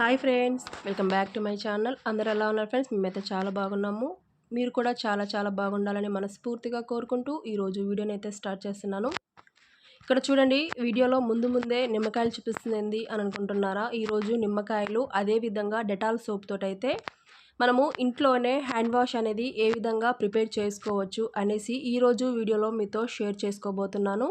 Hi friends welcome back to my channel. అందరు ఎలా ఉన్నారు ఫ్రెండ్స్? మేమైతే చాలా బాగున్నాము. మీరు కూడా చాలా చాలా బాగుండాలని మనస్ఫూర్తిగా కోరుకుంటూ ఈరోజు వీడియోని అయితే స్టార్ట్ చేస్తున్నాను. ఇక్కడ చూడండి వీడియోలో ముందు ముందే నిమ్మకాయలు చూపిస్తుంది అని అనుకుంటున్నారా? ఈరోజు నిమ్మకాయలు అదే విధంగా డెటాల్ సోప్ తోటైతే మనము ఇంట్లోనే హ్యాండ్ వాష్ అనేది ఏ విధంగా ప్రిపేర్ చేసుకోవచ్చు అనేసి ఈరోజు వీడియోలో మీతో షేర్ చేసుకోబోతున్నాను.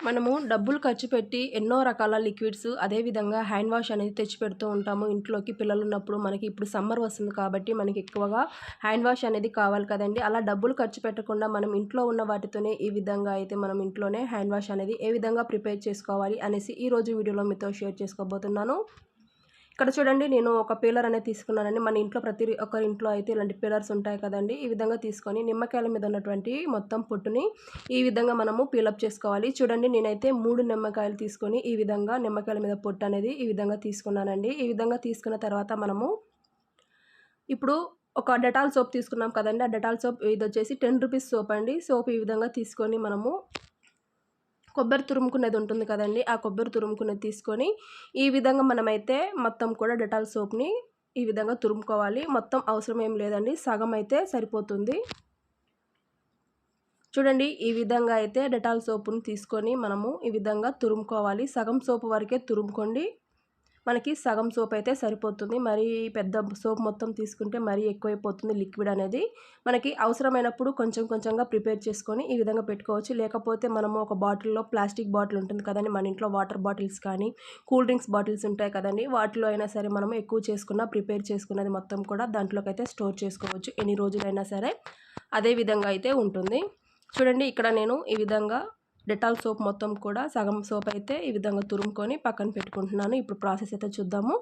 మనము డబ్బులు ఖర్చు పెట్టి ఎన్నో రకాల లిక్విడ్స్ అదేవిధంగా హ్యాండ్ వాష్ అనేది తెచ్చి పెడుతూ ఉంటాము ఇంట్లోకి పిల్లలు ఉన్నప్పుడు మనకి ఇప్పుడు సమ్మర్ వస్తుంది కాబట్టి మనకి ఎక్కువగా హ్యాండ్ వాష్ అనేది కావాలి కదండి. అలా డబ్బులు ఖర్చు పెట్టకుండా మనం ఇంట్లో ఉన్న వాటితోనే ఈ విధంగా అయితే మనం ఇంట్లోనే హ్యాండ్ వాష్ అనేది ఏ విధంగా ప్రిపేర్ చేసుకోవాలి అనేసి ఈ రోజు వీడియోలో మీతో షేర్ చేసుకోబోతున్నాను. ఇక్కడ చూడండి నేను ఒక పీలర్ అనేది తీసుకున్నానండి. మన ఇంట్లో ప్రతి ఒక్కరి ఇంట్లో అయితే ఇలాంటి పీలర్స్ ఉంటాయి కదండి. ఈ విధంగా తీసుకొని నిమ్మకాయల మీద ఉన్నటువంటి మొత్తం పొట్టుని ఈ విధంగా మనము పీలప్ చేసుకోవాలి. చూడండి నేనైతే మూడు నిమ్మకాయలు తీసుకొని ఈ విధంగా నిమ్మకాయల మీద పొట్టు అనేది ఈ విధంగా తీసుకున్నానండి. ఈ విధంగా తీసుకున్న తర్వాత మనము ఇప్పుడు ఒక డెటాల్ సోప్ తీసుకున్నాం కదండి. ఆ డెటాల్ సోప్ ఇది వచ్చేసి టెన్ రూపీస్ సోప్ అండి. సోప్ ఈ విధంగా తీసుకొని మనము కొబ్బరి తురుముకునేది ఉంటుంది కదండి ఆ కొబ్బరి తురుముకునేది తీసుకొని ఈ విధంగా మనమైతే మొత్తం కూడా డెటాల్ సోప్ని ఈ విధంగా తురుముకోవాలి. మొత్తం అవసరం ఏం లేదండి సగం అయితే సరిపోతుంది. చూడండి ఈ విధంగా అయితే డెటాల్ సోపుని తీసుకొని మనము ఈ విధంగా తురుముకోవాలి. సగం సోపు వరకే తురుముకోండి. మనకి సగం సోప్ అయితే సరిపోతుంది. మరి పెద్ద సోప్ మొత్తం తీసుకుంటే మరీ ఎక్కువైపోతుంది లిక్విడ్ అనేది. మనకి అవసరమైనప్పుడు కొంచెం కొంచెంగా ప్రిపేర్ చేసుకొని ఈ విధంగా పెట్టుకోవచ్చు. లేకపోతే మనము ఒక బాటిల్లో ప్లాస్టిక్ బాటిల్ ఉంటుంది కదండి మన ఇంట్లో వాటర్ బాటిల్స్ కానీ కూల్ డ్రింక్స్ బాటిల్స్ ఉంటాయి కదండి వాటిలో అయినా సరే మనం ఎక్కువ చేసుకున్న ప్రిపేర్ చేసుకున్నది మొత్తం కూడా దాంట్లోకి అయితే స్టోర్ చేసుకోవచ్చు. ఎన్ని రోజులైనా సరే అదే విధంగా అయితే ఉంటుంది. చూడండి ఇక్కడ నేను ఈ విధంగా డెటాల్ సోప్ మొత్తం కూడా సగం సోప్ అయితే ఈ విధంగా తురుముకొని పక్కన పెట్టుకుంటున్నాను. ఇప్పుడు ప్రాసెస్ అయితే చూద్దాము.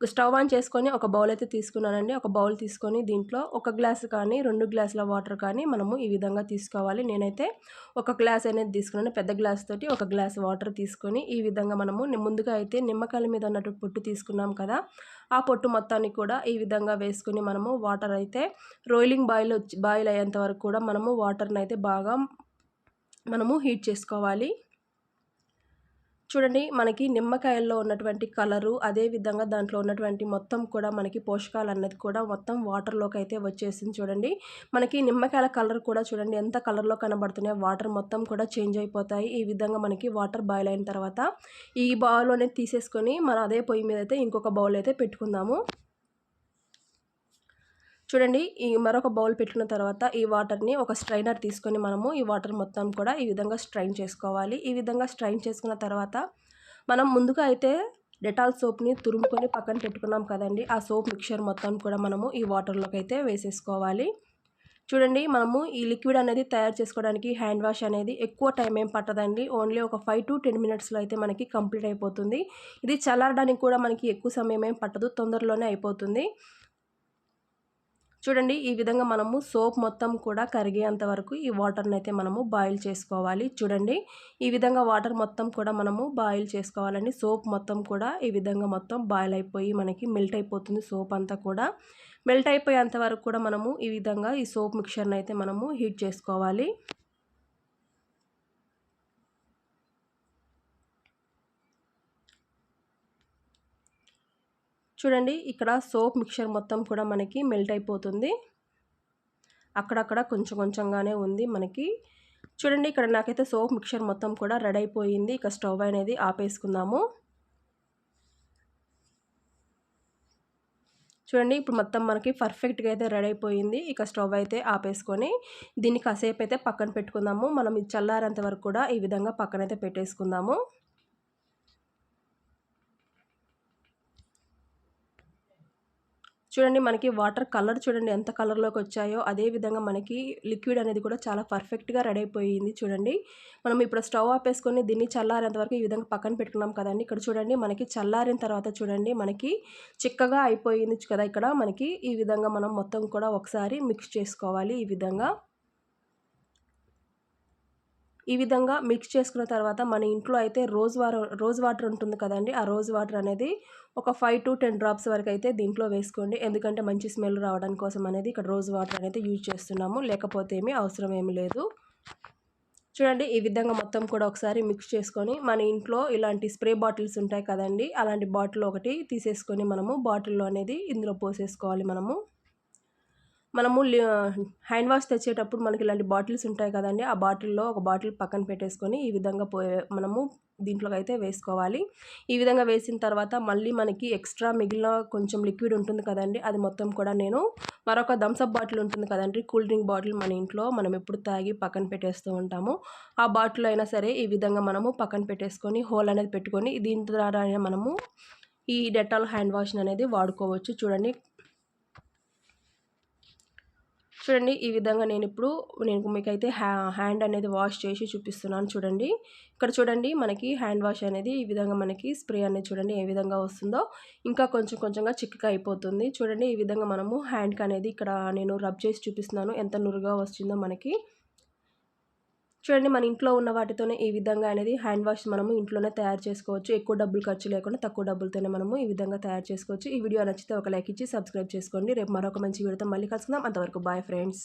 స్టవ్ ఆన్ చేసుకొని ఒక బౌల్ అయితే తీసుకున్నానండి. ఒక బౌల్ తీసుకొని దీంట్లో ఒక గ్లాస్ కానీ రెండు గ్లాసుల వాటర్ కానీ మనము ఈ విధంగా తీసుకోవాలి. నేనైతే ఒక గ్లాస్ అనేది తీసుకున్నాను. పెద్ద గ్లాస్ తోటి ఒక గ్లాస్ వాటర్ తీసుకొని ఈ విధంగా మనము ముందుగా అయితే నిమ్మకాయల మీద ఉన్నట్టు పొట్టు తీసుకున్నాం కదా ఆ పొట్టు మొత్తాన్ని కూడా ఈ విధంగా వేసుకుని మనము వాటర్ అయితే రోయిలింగ్ బాయిల్ బాయిల్ అయ్యేంత వరకు కూడా మనము వాటర్ని అయితే బాగా మనము హీట్ చేసుకోవాలి. చూడండి మనకి నిమ్మకాయల్లో ఉన్నటువంటి కలరు అదేవిధంగా దాంట్లో ఉన్నటువంటి మొత్తం కూడా మనకి పోషకాలు అన్నది కూడా మొత్తం వాటర్లోకి అయితే వచ్చేసింది చూడండి. మనకి నిమ్మకాయల కలర్ కూడా చూడండి ఎంత కలర్లో కనబడుతున్నాయి వాటర్ మొత్తం కూడా చేంజ్ అయిపోతాయి. ఈ విధంగా మనకి వాటర్ బాయిల్ అయిన తర్వాత ఈ బౌల్ అనేది తీసేసుకొని మన అదే పొయ్యి మీద అయితే ఇంకొక బౌల్ అయితే పెట్టుకుందాము. చూడండి ఈ మరొక బౌల్ పెట్టుకున్న తర్వాత ఈ వాటర్ని ఒక స్ట్రైనర్ తీసుకొని మనము ఈ వాటర్ మొత్తం కూడా ఈ విధంగా స్ట్రైన్ చేసుకోవాలి. ఈ విధంగా స్ట్రైన్ చేసుకున్న తర్వాత మనం ముందుగా అయితే డెటాల్ సోప్ని తురుముకొని పక్కన పెట్టుకున్నాం కదండి. ఆ సోప్ మిక్చర్ మొత్తం కూడా మనము ఈ వాటర్లోకి అయితే వేసేసుకోవాలి. చూడండి మనము ఈ లిక్విడ్ అనేది తయారు చేసుకోవడానికి హ్యాండ్ వాష్ అనేది ఎక్కువ టైం ఏం పట్టదండి. ఓన్లీ ఒక ఫైవ్ టు టెన్ మినిట్స్లో అయితే మనకి కంప్లీట్ అయిపోతుంది. ఇది చల్లారడానికి కూడా మనకి ఎక్కువ సమయం ఏం పట్టదు తొందరలోనే అయిపోతుంది. చూడండి ఈ విధంగా మనము సోప్ మొత్తం కూడా కరిగేంత వరకు ఈ వాటర్ని అయితే మనము బాయిల్ చేసుకోవాలి. చూడండి ఈ విధంగా వాటర్ మొత్తం కూడా మనము బాయిల్ చేసుకోవాలండి. సోప్ మొత్తం కూడా ఈ విధంగా మొత్తం బాయిల్ అయిపోయి మనకి మెల్ట్ అయిపోతుంది సోప్ అంతా కూడా. మెల్ట్ అయిపోయేంత వరకు కూడా మనము ఈ విధంగా ఈ సోప్ మిక్చర్ని అయితే మనము హీట్ చేసుకోవాలి. చూడండి ఇక్కడ సోప్ మిక్చర్ మొత్తం కూడా మనకి మెల్ట్ అయిపోతుంది. అక్కడక్కడ కొంచెం కొంచెంగానే ఉంది మనకి. చూడండి ఇక్కడ నాకైతే సోప్ మిక్చర్ మొత్తం కూడా రెడీ అయిపోయింది. ఇక స్టవ్ అనేది ఆపేసుకుందాము. చూడండి ఇప్పుడు మొత్తం మనకి పర్ఫెక్ట్గా అయితే రెడీ అయిపోయింది. ఇక స్టవ్ అయితే ఆపేసుకొని దీన్ని కాసేపు అయితే పక్కన పెట్టుకుందాము. మనం ఇది చల్లారేంత వరకు కూడా ఈ విధంగా పక్కనైతే పెట్టేసుకుందాము. చూడండి మనకి వాటర్ కలర్ చూడండి ఎంత కలర్లోకి వచ్చాయో అదే విధంగా మనకి లిక్విడ్ అనేది కూడా చాలా పర్ఫెక్ట్గా రెడీ అయిపోయింది చూడండి. మనం ఇప్పుడు స్టవ్ ఆపేసుకొని దీన్ని చల్లారేంత వరకు ఈ విధంగా పక్కన పెట్టుకున్నాం కదండి. ఇక్కడ చూడండి మనకి చల్లారిన తర్వాత చూడండి మనకి చిక్కగా అయిపోయింది కదా ఇక్కడ మనకి ఈ విధంగా మనం మొత్తం కూడా ఒకసారి మిక్స్ చేసుకోవాలి ఈ విధంగా. ఈ విధంగా మిక్స్ చేసుకున్న తర్వాత మన ఇంట్లో అయితే రోజ్ వాటర్ రోజ్ వాటర్ ఉంటుంది కదండి ఆ రోజ్ వాటర్ అనేది ఒక ఫైవ్ టు టెన్ డ్రాప్స్ వరకు అయితే దీంట్లో వేసుకోండి. ఎందుకంటే మంచి స్మెల్ రావడానికి కోసం అనేది ఇక్కడ రోజ్ వాటర్ అనేది యూజ్ చేస్తున్నాము. లేకపోతే ఏమీ అవసరం ఏమి లేదు. చూడండి ఈ విధంగా మొత్తం కూడా ఒకసారి మిక్స్ చేసుకొని మన ఇంట్లో ఇలాంటి స్ప్రే బాటిల్స్ ఉంటాయి కదండి అలాంటి బాటిల్ ఒకటి తీసేసుకొని మనము బాటిల్లో అనేది ఇందులో పోసేసుకోవాలి మనము. మనము హ్యాండ్ వాష్ తెచ్చేటప్పుడు మనకి ఇలాంటి బాటిల్స్ ఉంటాయి కదండి ఆ బాటిల్లో ఒక బాటిల్ పక్కన పెట్టేసుకొని ఈ విధంగా పోయే మనము దీంట్లోకి అయితే వేసుకోవాలి. ఈ విధంగా వేసిన తర్వాత మళ్ళీ మనకి ఎక్స్ట్రా మిగిలిన కొంచెం లిక్విడ్ ఉంటుంది కదండి అది మొత్తం కూడా నేను మరొక థమ్సప్ బాటిల్ ఉంటుంది కదండి కూల్ డ్రింక్ బాటిల్ మన ఇంట్లో మనం ఎప్పుడు తాగి పక్కన పెట్టేస్తూ ఉంటాము. ఆ బాటిల్ అయినా సరే ఈ విధంగా మనము పక్కన పెట్టేసుకొని హోల్ అనేది పెట్టుకొని దీని ద్వారా మనము ఈ డెటాల్ హ్యాండ్ వాష్ అనేది వాడుకోవచ్చు. చూడండి చూడండి ఈ విధంగా నేను ఇప్పుడు నేను మీకైతే హ్యా హ్యాండ్ అనేది వాష్ చేసి చూపిస్తున్నాను చూడండి. ఇక్కడ చూడండి మనకి హ్యాండ్ వాష్ అనేది ఈ విధంగా మనకి స్ప్రే అనేది చూడండి ఏ విధంగా వస్తుందో. ఇంకా కొంచెం కొంచెంగా చిక్కగా అయిపోతుంది. చూడండి ఈ విధంగా మనము హ్యాండ్కి అనేది ఇక్కడ నేను రబ్ చేసి చూపిస్తున్నాను. ఎంత నురుగా వస్తుందో మనకి. చూడండి మన ఇంట్లో ఉన్న వాటితోనే ఈ విధంగా అనేది హ్యాండ్ వాష్ మనము ఇంట్లోనే తయారు చేసుకోవచ్చు. ఎక్కువ డబ్బులు ఖర్చు లేకుండా తక్కువ డబ్బులతోనే మనము ఈ విధంగా తయారు చేసుకోవచ్చు. ఈ వీడియో నచ్చితే ఒక లైక్ ఇచ్చి సబ్స్క్రైబ్ చేసుకోండి. రేపు మరొక మంచి వీడియోతో మళ్ళీ కలుసుకుందాం. అంతవరకు బాయ్ ఫ్రెండ్స్.